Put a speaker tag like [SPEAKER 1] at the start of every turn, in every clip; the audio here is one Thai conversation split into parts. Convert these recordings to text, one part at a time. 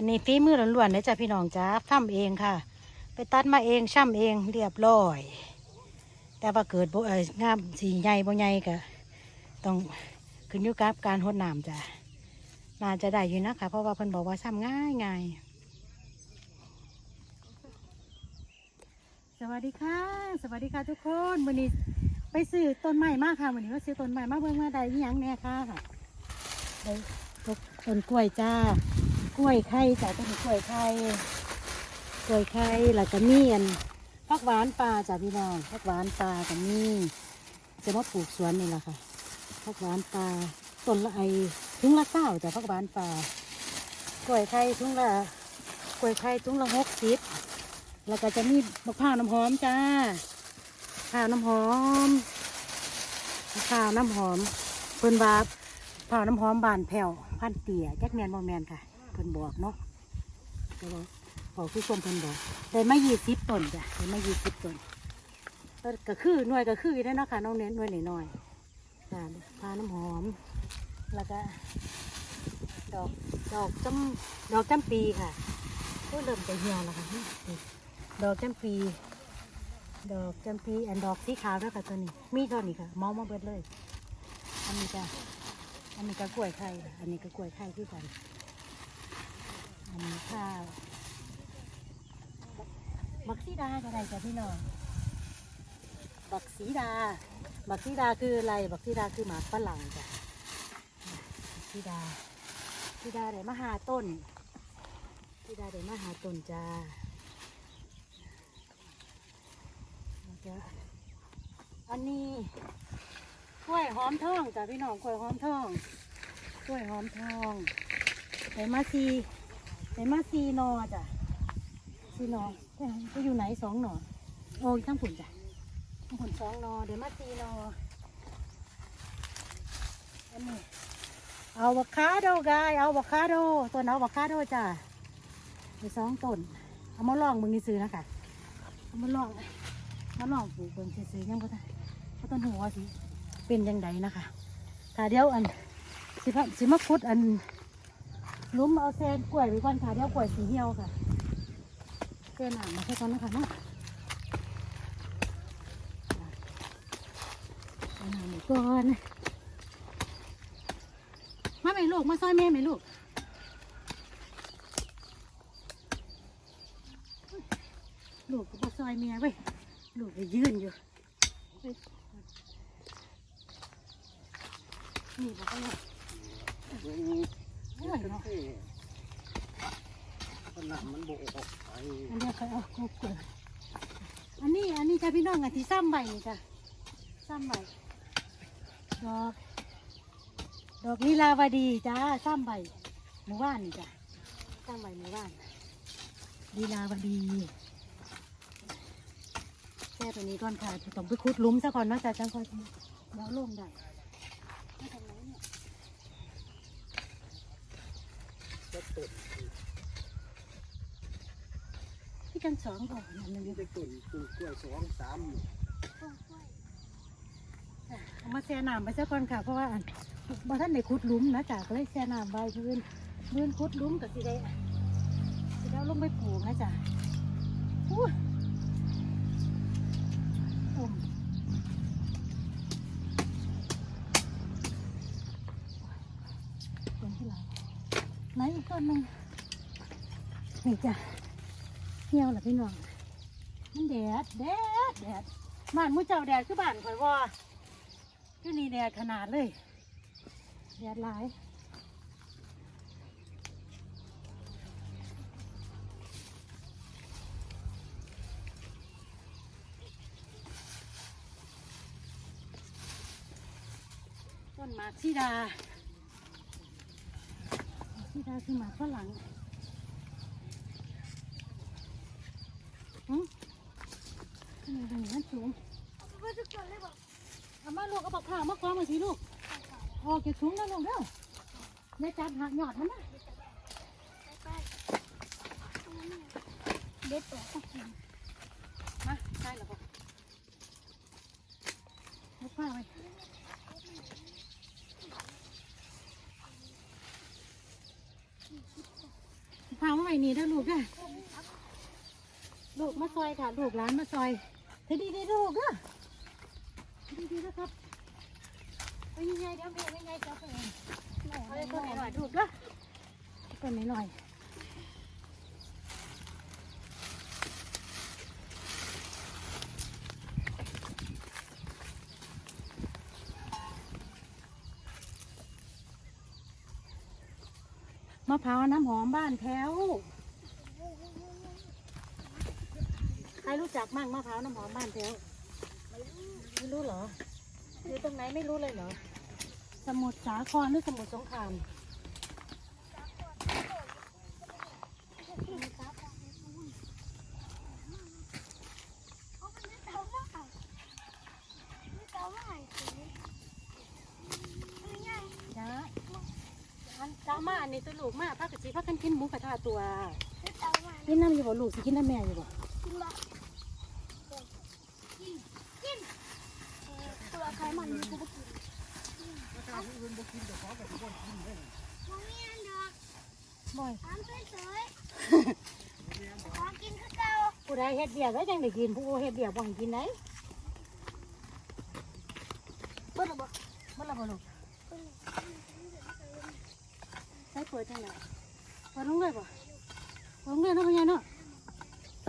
[SPEAKER 1] อันนี้ฝีมือล้วนๆเลยจ้ะพี่น้องจ้าทำเองค่ะ ไปตัดมาเองช่ำเองเรียบร้อย แต่ว่าเกิดบ่เอ้ยงามสีใหญ่บ่ใหญ่ก็ต้องขึ้นอยู่กับการหดน้ำจ้ะ น่าจะได้อยู่นะคะ เพราะว่าเพิ่นบอกว่าซ้ำง่ายง่ายสวัสดีค่ะ สวัสดีค่ะทุกคนวันนี้ไปซื้อต้นไม้มากค่ะวันนี้ก็ซื้อต้นไม้มากเบิ่งมาได้อีหยังแน่ค่ะได้ต้นกล้วยจ้ากล้วยไข่จ้ะต้นกล้วยไข่กล้วยไข่แล้วก็มีอันผักหวานปลาจ้ะพี่น้องผักหวานปลากับนี่จะมาปลูกสวนนี่แหละค่ะผักหวานปลาต้นละไอ ถุงละเก้าจ้ะผักหวานปลากล้วยไข่ถุงละกล้วยไข่ถุงละหกสิบแล้วก็จะมีมะพร้าวน้ำหอมจ้าข้าวน้ำหอมข้าวน้ำหอมเพิ่นว่าข้าวน้ำหอมบานแผ่วพันเตี่ยแจ็คแมนบอแมนค่ะเพิ่นบอกเนาะเดี๋ยวบอกผู้ชมเพิ่นบอกได้มายี่สิบต้นจ้ะได้มายี่สิบต้นต้นก็คือหน่วยก็คือได้เนาะค่ะน้องเน้นหน่วยหน่อยๆจ้ะพาน้ำหอม แล้วก็ดอกดอกจำดอกจำปีค่ะก็เริ่มจะเหี่ยวแล้วค่ะดอกจำปี ดอกจำปีอันดอกสีขาวแล้วค่ะตัวนี้ มีเท่านี้ค่ะเมามาเบิดเลย อันนี้จ้ะอันนี้ก็กล้วยไข่อันนี้ก็กล้วยไข่ที่กันอันนี้ข้าวบักซีดาก็ได้จ้ะพี่น้องบักซีดา บักซีดาคืออะไร บักซีดาคือหมากฝรั่งจ้ะ บักซีดาซีดาได้มาหาต้นซีดาได้มาหาต้นจ้าแล้วก็อันนี้กล้วยหอมทองจ้ะพี่น้องกล้วยหอมทองกล้วยหอมทองได้มาซีได้มาซีนอจ้ะสี่หนอเอ้ยจะอยู่ไหนสองหนอโอ้ยทั้งผุนจ้ะทั้งผุนสองหนอเดี๋ยวมาสี่หนออันนี้ เอาอะคาโดกายเอาอะคาโดต้นเอาอะคาโดจ้ะไปสองต้นเอามาลองมึงนี่ซื้อนะคะเอามาลองมาลองปลูกเบิ่งซื้อๆยังก็ได้เพราะต้นหัวสิเป็นยังไงนะคะค่ะเดี๋ยวอันสิพสิมาคุดอันลุ้มเอาแซนกล้วยไว้ก่อนค่ะเดี๋ยวกล้วยสีเหี่ยวค่ะเกลือหนามมาแค่ตอนนะคะเนาะเอาหนามก่อน ไหมลูก มาซอยแม่ไหมลูกลูกก็มาซอยแม่เว้ยลูกไปยืนอยู่นี่บอกว่าโอ้ยเนาะ
[SPEAKER 2] ขนาดมันโบออกไป
[SPEAKER 1] อันเดียวใครเอากบเกิดอันนี้อันนี้จ้ะพี่น้องอะที่ซ้ำใบนี่จ้ะซ้ำใบดอก ดอกลีลาวดีจ้าซ้ำใบหมู่บ้านนี่จ้ะซ้ำใบหมู่บ้านลีลาวดีแค่ตัวนี้ก่อนค่ะต้องไปขุดหลุมซะก่อนเนาะจ้ะจังค่อยเดี๋ยวลงได้มาทางไหนเนี่ย
[SPEAKER 2] ก็ตุ่น
[SPEAKER 1] พี่จังสองก่อนนั่นมันอยู่
[SPEAKER 2] ไปตุ่นปลูกกล้วยสองสาม
[SPEAKER 1] เอามาแช่น้ำไปซะก่อนค่ะเพราะว่าอัน บ่ท่านได้ขุดหลุมนะจ๊ะก็เลยแช่น้ำไว้พื้นพื้นขุดหลุมกับสิได้สิได้ลงไปปลูกนะจ๊ะอู้ต้มต้นที่ไหนไหนอีกต้นหนึ่งนี่จ้ะเหี่ยวหรอพี่น้องมันแดดแดดแดดบ้านมูเจ้าแดดคือบ้านข่อยว่าที่นี่แดดขนาดเลย แดดหลายต้นหมากซีดาซีดาคือหมากฝรั่งหืมขึ้นมาตรงนี้นั่นสูงเอามาลูกเอาปากข้าวมากองมาสิลูก ออกเก็บถุงแล้วลูกเด้อเนี่ยจับหักหยอดมันนะ
[SPEAKER 3] เด็ดตัวก็กิน
[SPEAKER 1] มาได้แล้วปะลูกผ้าไว้พามาไว้นี่เด้อลูกเด้อลูกมาซอยค่ะ ลูกหลานมาซอยเธอดีดีๆลูกเด้อดีดีๆนะครับ ไปยังไงเดี๋ยวแม่ไงจะเอาไปเองเอาเลยต้นหน่อยๆลูกเด้อต้นหน่อยมะพร้าวน้ำหอมบ้านแถวใครรู้จักมั่งมะพร้าวน้ำหอมบ้านแถวไม่รู้เหรออยู่ตรงไหนไม่รู้เลยเหรอ สมุทรสาครหรือสมุทรสงครามจ้าอันจ้ามาอันนี้ตัวลูกมาพักกะจีพักกันกินหมูกระทะตัวกินน้ำอยู่บ่ลูกสิกินน้ำแม่อยู่บ่
[SPEAKER 3] กินบ่กินกินตัวไขมันกู บ่กิน
[SPEAKER 2] ถ้าผู้อื่นบ่กินเดี๋ยวของก็สิบ่กินได้
[SPEAKER 3] องเงี้ยดอก
[SPEAKER 1] บ่อย
[SPEAKER 3] ถามเฉยๆขอกินคือเก่า
[SPEAKER 1] ผู้ใดเฮ็ดเบียร์ก็ยังได้กินผู้เฮ็ดเบียร์บ่ให้กินไหนเบิ่ละบ่เบิ่ละบ่ลูกใช้เปิดจังได๋เปิดลงเลยบ่เปิดลงเลยเนาะพ่อใหญ่เนาะ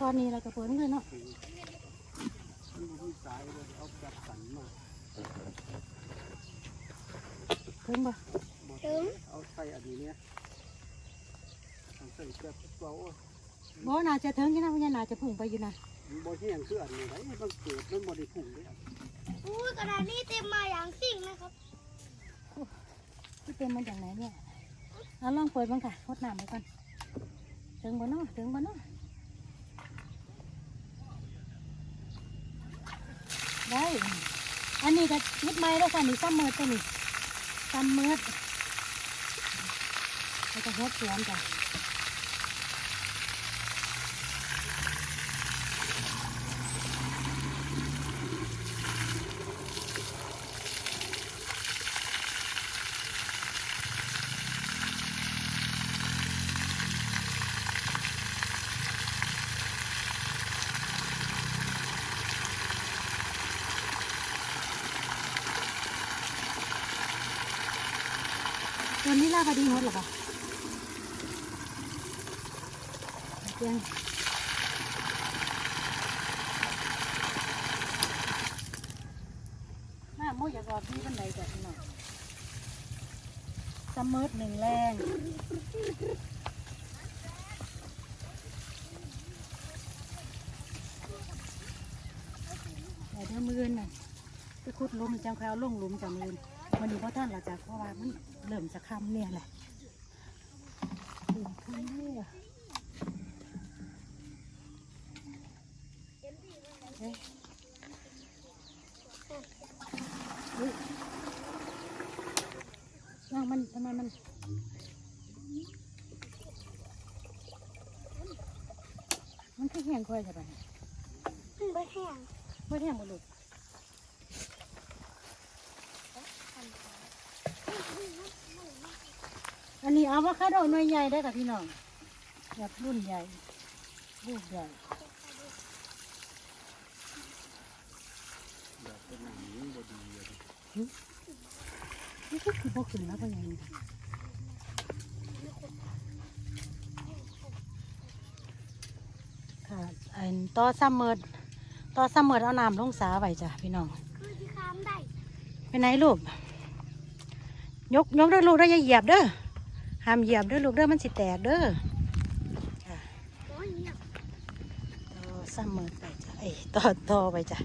[SPEAKER 1] ตอนนี้เราก็เปิดลงเลยเนาะ
[SPEAKER 2] มันบ่มีสายเลยเอาจับสันมา
[SPEAKER 1] ถึงบ่
[SPEAKER 2] บ่เอาใส่อันนี้เนี่ยเอาใส่เกลือเปล่าโอ้ย
[SPEAKER 1] บ่น่าจะถึงอยู่นะพ่อใหญ่น่าจะพุ่งไปอยู่นะ
[SPEAKER 2] มันบ่แห้งคืออันนี้ไดมันเกิดมันบ่ได้พุ่งเลยอะ
[SPEAKER 3] อู้กระดาษนี้เต็มมาอย่างสิ่งนะครับ
[SPEAKER 1] ที่เป็นมาจากไหนเนี่ยเอาลองเปิดบ้างค่ะพดน้ำไปก่อนถึงบ่เนาะถึงบ่เนาะได้ อันนี้ก็ยึดไม้แล้วค่ะนี่ซ้ำมือตัวนี้ ซ้ำมือแล้วก็เฮ็ดสวนจ้ะ ตัวนี้ลากคดีหมดหรอปะเตียงหน้าโมอยากรอที่บันไดจ้ะพี่น้องสมมิดหนึ่งแรงแต่เดี๋ยวมือน่ะไปขุดหลุมจังคราวลงหลุมจังมือมันอยู่เพราะท่านหละจ้ะเพราะว่ามัน เริ่มจะค่ำเนี่ยแหละเริ่มค่ำเนี่ยเฮ้ยเฮ้ยนั่งมันทำไมมันมันคือแห้งค่อยใช่ปะเนี่ย
[SPEAKER 3] มันบ่แห้ง
[SPEAKER 1] ไม่แห้งหมดลูก อันนี้อะโวคาโดหน่วยใหญ่ได้อกับพี่น้องแบบรุ่นใหญ่ลูกใหญ่
[SPEAKER 2] แบบเป็นหนังมันบ่ดีอะดิ
[SPEAKER 1] นี่ก็คือพวกขึ้นแล้วก็ยังค่ะอันต่อซัมเมอร์ต่อซัมเมอร์เอาน้ำลงสาไว้จ้ะพี่น้อง
[SPEAKER 3] คือที่ค้ามได้
[SPEAKER 1] ไปไหนลูก ยกยกเด้อลูกได้ออย่าเหยียบเด้อ ห้ามเหยียบเด้อลูกเด้อมันสิแตกเด้อจ้ะ
[SPEAKER 3] โอ้ย
[SPEAKER 1] ตอซัมเมอไปจ้ะเอ้ต่อต่อไปจ้ะ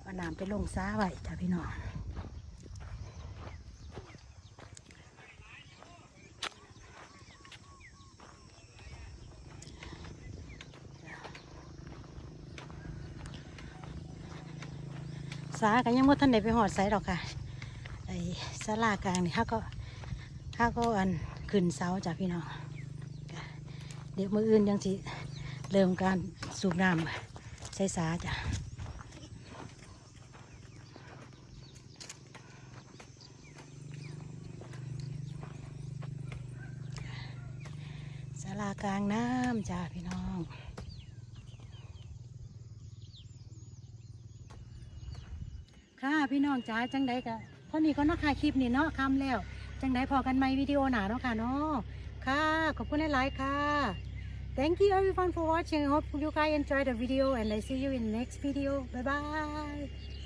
[SPEAKER 1] เอาน้ำไปลงสาไว้จ้ะพี่น้องสากันยังบ่ทันได้ไปหอดใส่ดอกค่ะ ศาลากลางนี่เขาก็เขาก็อันขึ้นเสาจ้ะพี่น้องเดี๋ยวมืออื่นยังสิเริ่มการสูบน้ำใส่สาจ้ะศาลากลางน้ำจ้ะพี่น้องค่ะพี่น้องจ๋าจังใดกะ เท่านี้ก็เนาะค่ะคลิปนี้เนาะคำแล้ว จังใดพอกันไหมวิดีโอหนาเนาะค่ะเนาะค่ะขอบคุณหลายๆค่ะ Thank you everyone for watching. I hope you guys enjoy the video and I see you in the next video. Bye bye.